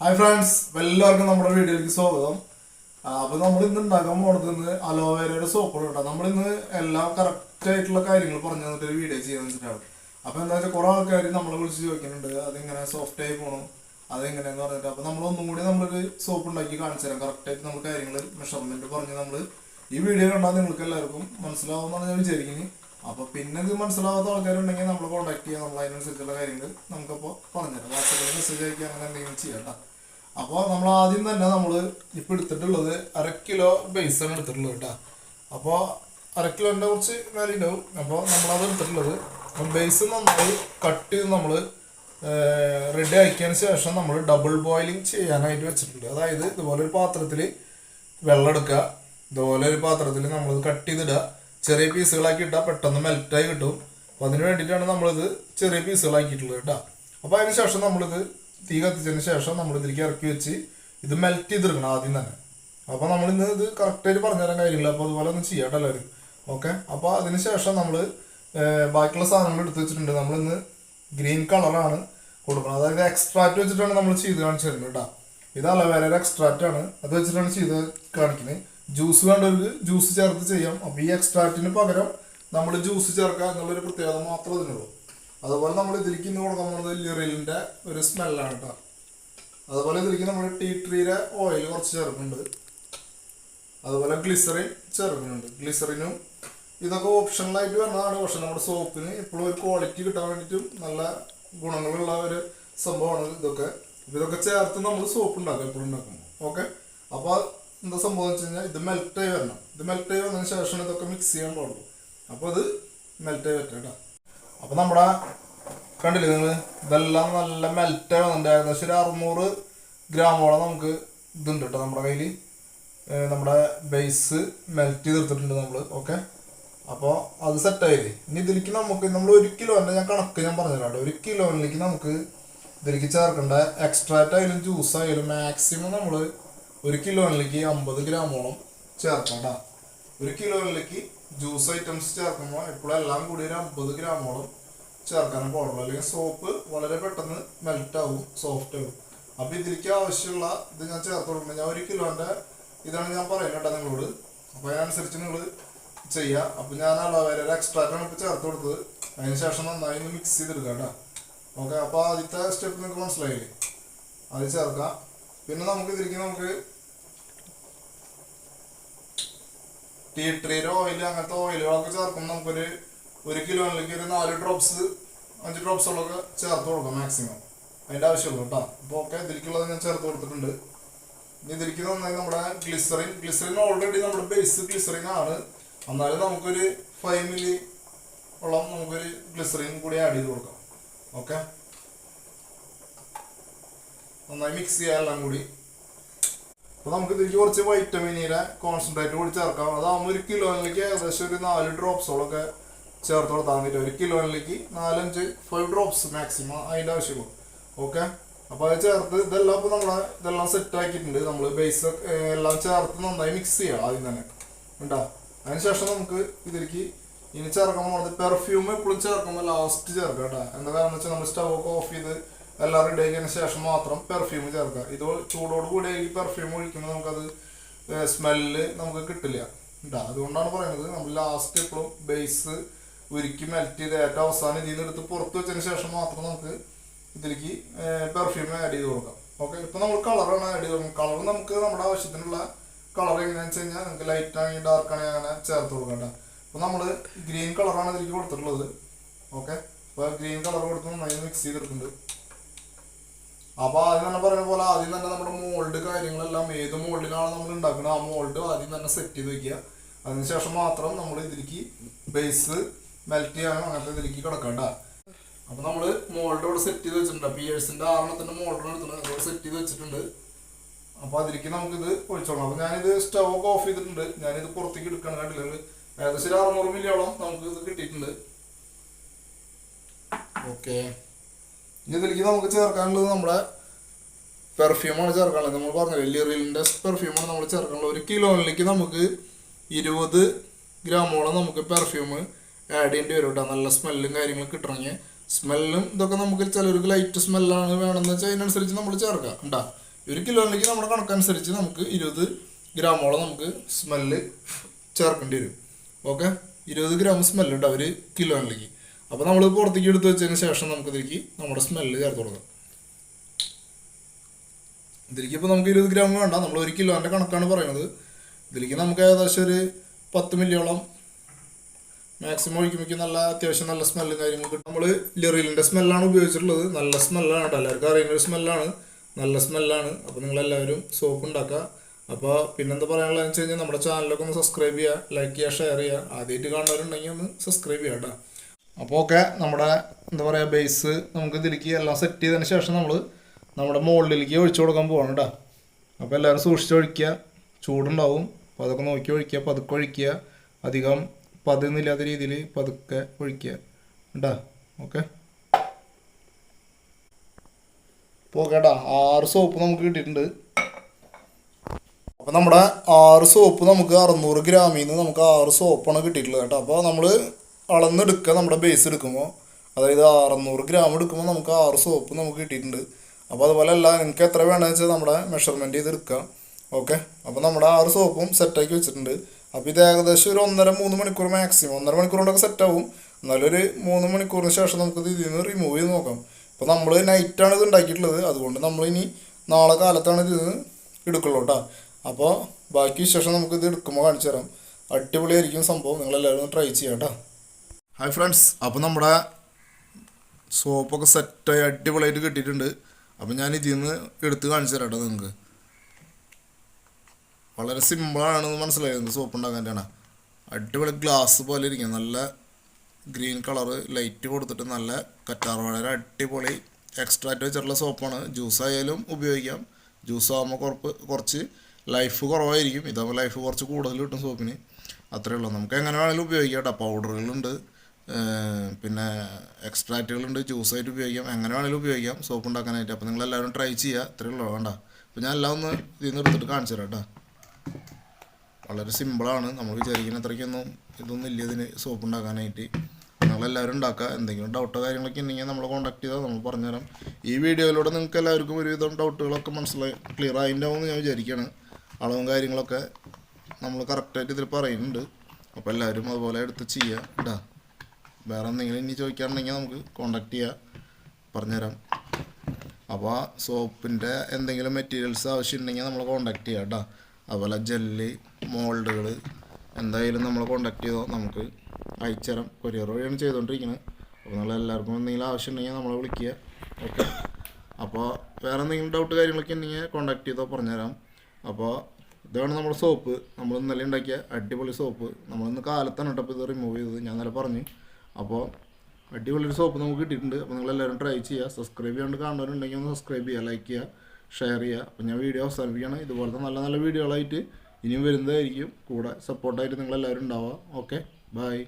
Hi friends എല്ലാവർക്കും നമ്മുടെ വീഡിയോയിലേക്ക് സ്വാഗതം. അപ്പോൾ അപ്പൊ നമ്മൾ ഇന്ന് ഉണ്ടാക്കാൻ പോണത് ഇന്ന് അലോവേരയുടെ സോപ്പുകൾ കേട്ടോ. നമ്മൾ ഇന്ന് എല്ലാം കറക്റ്റ് ആയിട്ടുള്ള കാര്യങ്ങൾ പറഞ്ഞു തന്നിട്ട് ഒരു വീഡിയോ ചെയ്യാൻ വെച്ചിട്ടാണ്. അപ്പൊ എന്താ വെച്ചാൽ കുറെ ആൾക്കാർ നമ്മളെ വിളിച്ച് ചോദിക്കുന്നുണ്ട് അതിങ്ങനെ സോഫ്റ്റ് ആയി പോകണം അതെങ്ങനെയാന്ന് പറഞ്ഞിട്ട്. അപ്പൊ നമ്മൾ ഒന്നും കൂടി നമ്മളൊരു സോപ്പ് ഉണ്ടാക്കി കാണിച്ചു തരാം. കറക്റ്റ് ആയിട്ട് നമ്മൾ കാര്യങ്ങൾ മെഷർമെന്റ് പറഞ്ഞ് നമ്മൾ ഈ വീഡിയോ കണ്ടാൽ നിങ്ങൾക്ക് എല്ലാവർക്കും മനസ്സിലാവുമെന്നാണ് ഞാൻ വിചാരിക്കുന്നത് അപ്പൊ പിന്നെ ഇത് മനസ്സിലാവാത്ത ആൾക്കാരുണ്ടെങ്കിൽ നമ്മൾ കോൺടാക്ട് ചെയ്യാം. നമ്മൾ അതിനനുസരിച്ചുള്ള കാര്യങ്ങൾ നമുക്കപ്പോൾ പറഞ്ഞുതരാം. വാട്സപ്പിൽ മെസ്സേജ് അയക്കുക അങ്ങനെ എന്തെങ്കിലും ചെയ്യാം കേട്ടോ. അപ്പോൾ നമ്മൾ ആദ്യം തന്നെ നമ്മൾ ഇപ്പോൾ എടുത്തിട്ടുള്ളത് അര കിലോ ബേസാണ് എടുത്തിട്ടുള്ളത് കേട്ടോ. അപ്പോൾ അര കിലോന്റെ കുറച്ച് വില ഉണ്ടാവും. അപ്പോൾ നമ്മളത് എടുത്തിട്ടുള്ളത് ബേസ് നന്നായി കട്ട് ചെയ്ത് നമ്മൾ റെഡി ആക്കിയതിന് ശേഷം നമ്മൾ ഡബിൾ ബോയിലിംഗ് ചെയ്യാനായിട്ട് വെച്ചിട്ടുണ്ട്. അതായത് ഇതുപോലെ ഒരു പാത്രത്തിൽ വെള്ളം എടുക്കുക ഇതുപോലെ ഒരു പാത്രത്തിൽ നമ്മൾ കട്ട് ചെയ്തിടുക. ചെറിയ പീസുകളാക്കി ഇട്ടാൽ പെട്ടെന്ന് മെൽറ്റായി കിട്ടും. അപ്പോൾ അതിന് വേണ്ടിയിട്ടാണ് നമ്മളിത് ചെറിയ പീസുകളാക്കിയിട്ടുള്ളത് കേട്ടോ. അപ്പോൾ അതിന് ശേഷം നമ്മളിത് തീ കത്തിച്ചതിന് ശേഷം നമ്മൾ ഇതിലേക്ക് ഇറക്കി വെച്ച് ഇത് മെൽറ്റ് ചെയ്തെടുക്കണം ആദ്യം തന്നെ. അപ്പോൾ നമ്മൾ ഇന്ന് ഇത് കറക്റ്റായിട്ട് പറഞ്ഞുതരാൻ കാര്യമില്ല. അപ്പോൾ അതുപോലെ ഒന്ന് ചെയ്യാട്ടോ എല്ലാവരും ഓക്കെ അപ്പോൾ അതിന് ശേഷം നമ്മൾ ബാക്കിയുള്ള സാധനങ്ങൾ എടുത്തു വെച്ചിട്ടുണ്ട്. നമ്മളിന്ന് ഗ്രീൻ കളറാണ് കൊടുക്കുന്നത്. അതായത് എക്സ്ട്രാക്റ്റ് വെച്ചിട്ടാണ് നമ്മൾ ചെയ്ത് കാണിച്ചു തരുന്നത് കേട്ടോ. ഇത് അലവേരയുടെ എക്സ്ട്രാക്റ്റ് ആണ്. അത് വെച്ചിട്ടാണ് ചെയ്ത് കാണിക്കുന്നത്. ജ്യൂസ് വേണ്ടവർക്ക് ജ്യൂസ് ചേർത്ത് ചെയ്യാം. അപ്പോൾ ഈ എക്സ്ട്രാക്റ്റിന് പകരം നമ്മൾ ജ്യൂസ് ചേർക്കുക എന്നുള്ളൊരു പ്രത്യേകത മാത്രമേ ഇതിനുള്ളൂ അതുപോലെ നമ്മൾ കൊടുക്കാൻ പോകുന്നത് ലിറിലിന്റെ ഒരു സ്മെല്ലാണ് കേട്ടോ. അതുപോലെ ഇതിലേക്ക് നമ്മൾ ടീ ട്രീയുടെ ഓയിൽ കുറച്ച് ചേർക്കുന്നുണ്ട്. അതുപോലെ ഗ്ലിസറിൻ ചേർക്കുന്നുണ്ട്. ഗ്ലിസറിനും ഇതൊക്കെ ഓപ്ഷണലായിട്ട് വരുന്നതാണ് പക്ഷെ നമ്മുടെ സോപ്പിന് ഇപ്പോഴും ഒരു ക്വാളിറ്റി കിട്ടാൻ വേണ്ടിയിട്ടും നല്ല ഗുണങ്ങളുള്ള ഒരു സംഭവമാണ് ഇതൊക്കെ. ഇതൊക്കെ ചേർത്ത് നമ്മൾ സോപ്പ് ഉണ്ടാക്കും എപ്പോഴും ഉണ്ടാക്കുമ്പോൾ ഓക്കെ? അപ്പോൾ എന്താ സംഭവം വെച്ച് കഴിഞ്ഞാൽ ഇത് മെൽറ്റായി വരണം. ഇത് മെൽറ്റായി വന്നതിന് ശേഷം ഇതൊക്കെ മിക്സ് ചെയ്യാൻ പാടുള്ളൂ. അപ്പോൾ അത് മെൽറ്റായി വരട്ടെ കേട്ടോ. അപ്പോൾ നമ്മുടെ കണ്ടില്ലേ നിങ്ങൾ ഇതെല്ലാം നല്ല മെൽറ്റ് വന്നിട്ടുണ്ട് ഏകദേശം ഒരു അറുന്നൂറ് ഗ്രാമോളം നമുക്ക് ഇതുണ്ട് കേട്ടോ നമ്മുടെ കയ്യിൽ നമ്മുടെ ബേസ് മെൽറ്റ് ചെയ്തെടുത്തിട്ടുണ്ട് നമ്മൾ ഓക്കെ അപ്പോൾ അത് സെറ്റായില്ലേ ഇനി ഇതിലേക്ക് നമുക്ക് നമ്മൾ ഒരു കിലോന്റെ ഞാൻ കണക്ക് ഞാൻ പറഞ്ഞുതരാം ഒരു കിലോയിലേക്ക് നമുക്ക് ഇതിലേക്ക് ചേർക്കേണ്ട എക്സ്ട്രാക്റ്റ് ആയാലും ജ്യൂസ് മാക്സിമം നമ്മൾ ഒരു കിലോയിലേക്ക് അമ്പത് ഗ്രാമോളം ചേർക്കണ്ട. ഒരു കിലോയിലേക്ക് ജ്യൂസ് ഐറ്റംസ് ചേർക്കുമ്പോൾ എപ്പോഴും എല്ലാം കൂടി ഒരു അമ്പത് ഗ്രാമോളം ചേർക്കാനും പാടുള്ളൂ. അല്ലെങ്കിൽ സോപ്പ് വളരെ പെട്ടെന്ന് മെൽറ്റ് ആവും സോഫ്റ്റ് ആവും. അപ്പൊ ഇതിലേക്ക് ആവശ്യമുള്ള ഇത് ഞാൻ ചേർത്ത് കൊടുക്കുന്നത് ഞാൻ ഒരു കിലോന്റെ ഇതാണ് ഞാൻ പറയുന്നത് കേട്ടോ നിങ്ങളോട്. അപ്പൊ അതിനനുസരിച്ച് നിങ്ങൾ ചെയ്യുക അപ്പൊ ഞാൻ അലോവേര എക്സ്ട്രാക്റ്റാണ് ഇപ്പൊ ചേർത്ത് കൊടുത്തത്. അതിന് ശേഷം നന്നായി ഒന്ന് മിക്സ് ചെയ്തെടുക്കാം കേട്ടോ. ഓക്കെ അപ്പൊ ആദ്യത്തെ സ്റ്റെപ്പ് നിങ്ങൾക്ക് മനസ്സിലായില്ലേ? അത് ചേർക്കാം. പിന്നെ നമുക്ക് ഇതിലേക്ക് നമുക്ക് ടീ ട്രീയുടെ ഓയിൽ അങ്ങനത്തെ ഓയിലുകളൊക്കെ ചേർക്കുമ്പോൾ നമുക്കൊരു ഒരു കിലോയിലേക്ക് ഒരു നാല് ഡ്രോപ്സ് അഞ്ച് ഡ്രോപ്സുകളൊക്കെ ചേർത്ത് കൊടുക്കാം മാക്സിമം അതിന്റെ ആവശ്യമുള്ളൂ കേട്ടോ. അപ്പോൾ ഓക്കെ ഇതിലേക്കുള്ളത് ഞാൻ ചേർത്ത് കൊടുത്തിട്ടുണ്ട്. ഇനി ഇതിലേക്ക് നന്നായി നമ്മുടെ ഗ്ലിസറിൻ ഗ്ലിസറിൻ ഓൾറെഡി നമ്മുടെ ബേസ് ഗ്ലിസറിൻ ആണ്. എന്നാലും നമുക്കൊരു ഫൈവ് മില്ലി ഉള്ള നമുക്കൊരു ഗ്ലിസറിൻ കൂടി ആഡ് ചെയ്ത് കൊടുക്കാം. ഓക്കെ നന്നായി മിക്സ് ചെയ്യാം എല്ലാം കൂടി. അപ്പോൾ നമുക്ക് ഇതിലേക്ക് കുറച്ച് വൈറ്റമിൻ വൈറ്റമിനിയുടെ കോൺസെൻട്രേറ്റ് കൂടി ചേർക്കാം. അതാകുമ്പോൾ ഒരു കിലോയിലേക്ക് ഏകദേശം ഒരു നാല് ഡ്രോപ്സോളൊക്കെ ചേർത്ത് കൊടുത്താൽ മതി. ഒരു കിലോയിലേക്ക് നാലഞ്ച് ഫൈവ് ഡ്രോപ്സ് മാക്സിമം അതിന്റെ ആവശ്യമുള്ളൂ. ഓക്കെ അപ്പോൾ അത് ചേർത്ത് ഇതെല്ലാം ഇപ്പോൾ നമ്മളെ ഇതെല്ലാം സെറ്റ് ആക്കിയിട്ടുണ്ട്. നമ്മൾ ബേസ് എല്ലാം ചേർത്ത് നന്നായി മിക്സ് ചെയ്യാം ആദ്യം തന്നെ. ഉണ്ടാ അതിനുശേഷം നമുക്ക് ഇതിലേക്ക് ഇനി ചേർക്കാൻ പോകുന്നത് പെർഫ്യൂം എപ്പോഴും ചേർക്കുമ്പോൾ ലാസ്റ്റ് ചേർക്കാം കേട്ടോ എന്താ കാരണം വെച്ചാൽ നമ്മൾ സ്റ്റവ് ഒക്കെ ഓഫ് ചെയ്ത് എല്ലാം റെഡി ആക്കിയതിന് ശേഷം മാത്രം പെർഫ്യൂം ചേർക്കുക. ഇത് ചൂടോട് കൂടി ഈ പെർഫ്യൂം ഒഴിക്കുമ്പോൾ നമുക്കത് സ്മെല്ല് നമുക്ക് കിട്ടില്ല. അതുകൊണ്ടാണ് പറയുന്നത് നമ്മൾ ലാസ്റ്റ് എപ്പോഴും ബേസ് ഉരുക്കി മെൽറ്റ് ചെയ്ത് ഏറ്റവും അവസാനം ഇതിൽ എടുത്ത് പുറത്ത് വെച്ചതിന് ശേഷം മാത്രം നമുക്ക് ഇതിലേക്ക് പെർഫ്യൂം ആഡ് ചെയ്ത് കൊടുക്കാം. ഓക്കെ ഇപ്പം നമ്മൾ കളറാണ് ആഡ് ചെയ്ത് കൊടുക്കുന്നത്. കളർ നമുക്ക് നമ്മുടെ ആവശ്യത്തിനുള്ള കളർ എങ്ങനെയാണെന്ന് വെച്ച് കഴിഞ്ഞാൽ നമുക്ക് ലൈറ്റ് ആണെങ്കിൽ ഡാർക്ക് ആണെങ്കിൽ അങ്ങനെ ചേർത്ത് കൊടുക്കണ്ട അപ്പോൾ നമ്മൾ ഗ്രീൻ കളറാണ് ഇതിലേക്ക് കൊടുത്തിട്ടുള്ളത്. ഓക്കെ അപ്പോൾ ഗ്രീൻ കളർ കൊടുത്ത് നന്നായി മിക്സ് ചെയ്തെടുക്കുന്നുണ്ട്. അപ്പോൾ ആദ്യം തന്നെ പറഞ്ഞ പോലെ ആദ്യം തന്നെ നമ്മുടെ മോൾഡ് കാര്യങ്ങളെല്ലാം ഏത് മോൾഡിലാണ് നമ്മൾ ഉണ്ടാക്കുന്നത് ആ മോൾഡ് ആദ്യം തന്നെ സെറ്റ് ചെയ്ത് വെക്കുക. അതിനുശേഷം മാത്രം നമ്മൾ ഇതിലേക്ക് ബേസ് മെൽറ്റ് ചെയ്യാനും അങ്ങനത്തെ ഇതിലേക്ക് കിടക്കണ്ട. അപ്പൊ നമ്മൾ മോൾഡ് ഇവിടെ സെറ്റ് ചെയ്ത് വെച്ചിട്ടുണ്ട്. പിയേഴ്സിന്റെ ആറെണ്ണത്തിന്റെ മോൾഡ് എടുത്തിട്ടുണ്ട് അതോടെ സെറ്റ് ചെയ്ത് വെച്ചിട്ടുണ്ട്. അപ്പൊ അതിലേക്ക് നമുക്കിത് ഒഴിച്ചോളാം. അപ്പൊ ഞാനിത് സ്റ്റവ് ഒക്കെ ഓഫ് ചെയ്തിട്ടുണ്ട്. ഞാനിത് പുറത്തേക്ക് എടുക്കണം കണ്ടില്ല? ഏകദേശം ഒരു അറുന്നൂറ് മില്ലിയോളം നമുക്ക് ഇത് കിട്ടിയിട്ടുണ്ട്. ഓക്കെ ഇനി ഇതിലേക്ക് നമുക്ക് ചേർക്കാനുള്ളത് നമ്മുടെ പെർഫ്യൂമാണ് ചേർക്കാനുള്ളത്. നമ്മൾ പറഞ്ഞില്ലേ ലിറിലിന്റെ പെർഫ്യൂമാണ് നമ്മൾ ചേർക്കാനുള്ളത്. ഒരു കിലോയിലേക്ക് നമുക്ക് ഇരുപത് ഗ്രാമോളം നമുക്ക് പെർഫ്യൂം ആഡ് ചെയ്യേണ്ടി വരും കേട്ടോ. നല്ല സ്മെല്ലും കാര്യങ്ങളും കിട്ടണമെങ്കിൽ സ്മെല്ലും ഇതൊക്കെ നമുക്ക് ചിലർക്ക് ലൈറ്റ് സ്മെല്ലാണ് വേണമെന്ന് വെച്ചാൽ അതിനനുസരിച്ച് നമ്മൾ ചേർക്കാം ഉണ്ടാ ഒരു കിലോയിലേക്ക് നമ്മുടെ കണക്കനുസരിച്ച് നമുക്ക് ഇരുപത് ഗ്രാമോളം നമുക്ക് സ്മെല്ല് ചേർക്കേണ്ടി വരും. ഓക്കെ ഇരുപത് ഗ്രാം സ്മെല്ല് ഒരു കിലോയിലേക്ക്. അപ്പോൾ നമ്മൾ പുറത്തേക്ക് എടുത്ത് വെച്ചതിന് ശേഷം നമുക്ക് ഇതിലേക്ക് നമ്മുടെ സ്മെല്ല് ചേർത്ത് കൊടുക്കാം. ഇതിലേക്ക് ഇപ്പോൾ നമുക്ക് ഇരുപത് ഗ്രാം വേണ്ട. നമ്മൾ ഒരു കിലോന്റെ കണക്കാണ് പറയുന്നത്. ഇതിലേക്ക് നമുക്ക് ഏകദേശം ഒരു പത്ത് മില്ലിയോളം മാക്സിമം ഒഴിക്കുമ്പോൾ നല്ല അത്യാവശ്യം നല്ല സ്മെല്ലും കാര്യങ്ങളും കിട്ടും. നമ്മൾ ലിറിലിന്റെ സ്മെല്ലാണ് ഉപയോഗിച്ചിട്ടുള്ളത്. നല്ല സ്മെല്ലാണ് കേട്ടോ. എല്ലാവർക്കും അറിയുന്ന ഒരു സ്മെല്ലാണ് നല്ല സ്മെല്ലാണ് അപ്പോൾ നിങ്ങളെല്ലാവരും സോപ്പ് ഉണ്ടാക്കുക. അപ്പോൾ പിന്നെന്താ പറയാനുള്ളതെന്ന് വെച്ച് കഴിഞ്ഞാൽ നമ്മുടെ ചാനലൊക്കെ ഒന്ന് സബ്സ്ക്രൈബ് ചെയ്യുക ലൈക്ക് ചെയ്യുക ഷെയർ ചെയ്യുക. ആദ്യമായിട്ട് കാണുന്നവരുണ്ടെങ്കിൽ ഒന്ന് സബ്സ്ക്രൈബ് ചെയ്യുക കേട്ടോ. അപ്പോൾ ഓക്കെ നമ്മുടെ എന്താ പറയുക ബേസ് നമുക്ക് ഇതിലേക്ക് എല്ലാം സെറ്റ് ചെയ്തതിന് ശേഷം നമ്മൾ നമ്മുടെ മുകളിലേക്ക് ഒഴിച്ചു കൊടുക്കാൻ പോകണം കേട്ടോ അപ്പോൾ എല്ലാവരും സൂക്ഷിച്ച് ഒഴിക്കുക. ചൂടുണ്ടാവും. അപ്പോൾ അതൊക്കെ നോക്കി ഒഴിക്കുക. പതുക്കെ ഒഴിക്കുക. അധികം പതിന്നില്ലാത്ത രീതിയിൽ പതുക്കെ ഒഴിക്കുക. കേട്ടോ ഓക്കെ. ഇപ്പോൾ കേട്ടാ ആറ് സോപ്പ് നമുക്ക് കിട്ടിയിട്ടുണ്ട്. അപ്പോൾ നമ്മുടെ ആറ് സോപ്പ് നമുക്ക് അറുന്നൂറ് ഗ്രാമിൽ നിന്ന് നമുക്ക് ആറ് സോപ്പാണ് കിട്ടിയിട്ടുള്ളത് കേട്ടോ അപ്പോൾ നമ്മൾ അളന്നെടുക്കുക നമ്മുടെ ബേസ് എടുക്കുമ്പോൾ. അതായത് അറുന്നൂറ് ഗ്രാം എടുക്കുമ്പോൾ നമുക്ക് ആറ് സോപ്പ് നമുക്ക് കിട്ടിയിട്ടുണ്ട്. അപ്പോൾ അതുപോലെ അല്ല നിങ്ങൾക്ക് എത്ര വേണമെന്ന് വെച്ചാൽ നമ്മുടെ മെഷർമെന്റ് ചെയ്ത് എടുക്കാം ഓക്കെ അപ്പോൾ നമ്മുടെ ആറ് സോപ്പും സെറ്റാക്കി വെച്ചിട്ടുണ്ട്. അപ്പോൾ ഇത് ഏകദേശം ഒരു ഒന്നര മൂന്ന് മണിക്കൂർ മാക്സിമം ഒന്നര മണിക്കൂർ കൊണ്ടൊക്കെ സെറ്റാവും എന്നാലും ഒരു മൂന്ന് മണിക്കൂറിന് ശേഷം നമുക്കിത് ഇതിൽ നിന്ന് റിമൂവ് ചെയ്ത് നോക്കാം. ഇപ്പോൾ നമ്മൾ നൈറ്റാണ് ഇത് ഉണ്ടാക്കിയിട്ടുള്ളത്. അതുകൊണ്ട് നമ്മളിനി നാളെ കാലത്താണ് ഇത് എടുക്കുള്ളൂ കേട്ടോ അപ്പോൾ ബാക്കി വിശേഷം നമുക്കിത് എടുക്കുമ്പോൾ കാണിച്ചു തരാം. അടിപൊളിയായിരിക്കും സംഭവം. നിങ്ങളെല്ലാവരും ട്രൈ ചെയ്യാം കേട്ടോ ഹായ് ഫ്രണ്ട്സ് അപ്പോൾ നമ്മുടെ സോപ്പൊക്കെ സെറ്റായി അടിപൊളിയായിട്ട് കിട്ടിയിട്ടുണ്ട്. അപ്പം ഞാൻ ഇതിൽ നിന്ന് എടുത്ത് കാണിച്ചു തരാം കേട്ടോ നിങ്ങൾക്ക് വളരെ സിമ്പിളാണെന്ന് മനസ്സിലായത് സോപ്പ് ഉണ്ടാക്കാൻ അടിപൊളി ഗ്ലാസ് പോലെ ഇരിക്കും. നല്ല ഗ്രീൻ കളറ് ലൈറ്റ് കൊടുത്തിട്ട് നല്ല കറ്റാർ വളരെ അടിപൊളി എക്സ്ട്രാക്റ്റ് വെച്ചിട്ടുള്ള സോപ്പാണ് ജ്യൂസ് ആയാലും ഉപയോഗിക്കാം. ജ്യൂസ് ആകുമ്പോൾ കുറപ്പ് കുറച്ച് ലൈഫ് കുറവായിരിക്കും. ഇതാകുമ്പോൾ ലൈഫ് കുറച്ച് കൂടുതൽ കിട്ടും സോപ്പിന് അത്രയേ ഉള്ളൂ. നമുക്ക് എങ്ങനെ വേണമെങ്കിലും ഉപയോഗിക്കാം കേട്ടോ പൗഡറുകളുണ്ട് പിന്നെ എക്സ്ട്രാക്റ്റുകളുണ്ട് ജ്യൂസായിട്ട് ഉപയോഗിക്കാം എങ്ങനെ വേണമെങ്കിലും ഉപയോഗിക്കാം സോപ്പ് ഉണ്ടാക്കാനായിട്ട്. അപ്പോൾ നിങ്ങളെല്ലാവരും ട്രൈ ചെയ്യുക അത്രയേ ഉള്ളൂ വേണ്ട. അപ്പോൾ ഞാൻ എല്ലാം ഒന്ന് ഇതിൽ നിന്ന് എടുത്തിട്ട് കാണിച്ചു തരാം കേട്ടോ. വളരെ സിമ്പിളാണ് നമ്മൾ വിചാരിക്കുന്ന അത്രയ്ക്കൊന്നും ഇതൊന്നും ഇല്ല ഇതിന് സോപ്പ് ഉണ്ടാക്കാനായിട്ട്. നിങ്ങളെല്ലാവരും ഉണ്ടാക്കുക എന്തെങ്കിലും ഡൗട്ടോ കാര്യങ്ങളൊക്കെ ഉണ്ടെങ്കിൽ നമ്മൾ കോൺടാക്ട് ചെയ്താൽ നമ്മൾ പറഞ്ഞുതരാം. ഈ വീഡിയോയിലൂടെ നിങ്ങൾക്ക് എല്ലാവർക്കും ഒരുവിധം ഡൗട്ടുകളൊക്കെ മനസ്സിലായി ക്ലിയർ ആയിട്ടുണ്ടാവുമെന്ന് ഞാൻ വിചാരിക്കുകയാണ് അളവും കാര്യങ്ങളൊക്കെ നമ്മൾ കറക്റ്റായിട്ട് ഇതിൽ പറയുന്നുണ്ട്. അപ്പോൾ എല്ലാവരും അതുപോലെ എടുത്ത് ചെയ്യുക കേട്ടോ വേറെ എന്തെങ്കിലും ഇനി ചോദിക്കാറുണ്ടെങ്കിൽ നമുക്ക് കോണ്ടാക്ട് ചെയ്യാം. പറഞ്ഞുതരാം. അപ്പോൾ സോപ്പിന്റെ എന്തെങ്കിലും മെറ്റീരിയൽസ് ആവശ്യമുണ്ടെങ്കിൽ നമ്മൾ കോണ്ടാക്ട് ചെയ്യാം കേട്ടോ. അതുപോലെ ജെല്ല് മോൾഡുകൾ എന്തായാലും നമ്മൾ കോണ്ടാക്ട് ചെയ്തോ നമുക്ക് അയച്ചുതരാം. കൊറിയർ വഴിയാണ് ചെയ്തുകൊണ്ടിരിക്കുന്നത്. അപ്പോൾ നിങ്ങൾ എല്ലാവർക്കും എന്തെങ്കിലും ആവശ്യമുണ്ടെങ്കിൽ നമ്മളെ വിളിക്കുക. ഓക്കെ അപ്പോൾ വേറെ എന്തെങ്കിലും ഡൗട്ട് കാര്യങ്ങളൊക്കെ ഉണ്ടെങ്കിൽ കോണ്ടാക്ട് ചെയ്തോ പറഞ്ഞുതരാം. അപ്പോൾ ഇതാണ് നമ്മുടെ സോപ്പ് നമ്മൾ ഇന്നലെ ഉണ്ടാക്കിയ അടിപൊളി സോപ്പ് നമ്മളിന്ന് കാലത്താണ് കേട്ടപ്പോൾ ഇത് റിമൂവ് ചെയ്തത്. ഞാൻ നല്ല പറഞ്ഞു. അപ്പോൾ അടിപൊളി ഒരു സോപ്പ് നമുക്ക് കിട്ടിയിട്ടുണ്ട്. അപ്പോൾ നിങ്ങളെല്ലാവരും ട്രൈ ചെയ്യുക. സബ്സ്ക്രൈബ് ചെയ്യാണ്ട് കാണുന്നവരുണ്ടെങ്കിൽ ഒന്ന് സബ്സ്ക്രൈബ് ചെയ്യുക ലൈക്ക് ചെയ്യുക ഷെയർ ചെയ്യുക. അപ്പോൾ ഞാൻ വീഡിയോ അവസാനിപ്പിക്കുകയാണ്. ഇതുപോലത്തെ നല്ല നല്ല വീഡിയോകളായിട്ട് ഇനിയും വരുന്നതായിരിക്കും. കൂടെ സപ്പോർട്ടായിട്ട് നിങ്ങളെല്ലാവരും ഉണ്ടാവുക. Okay bye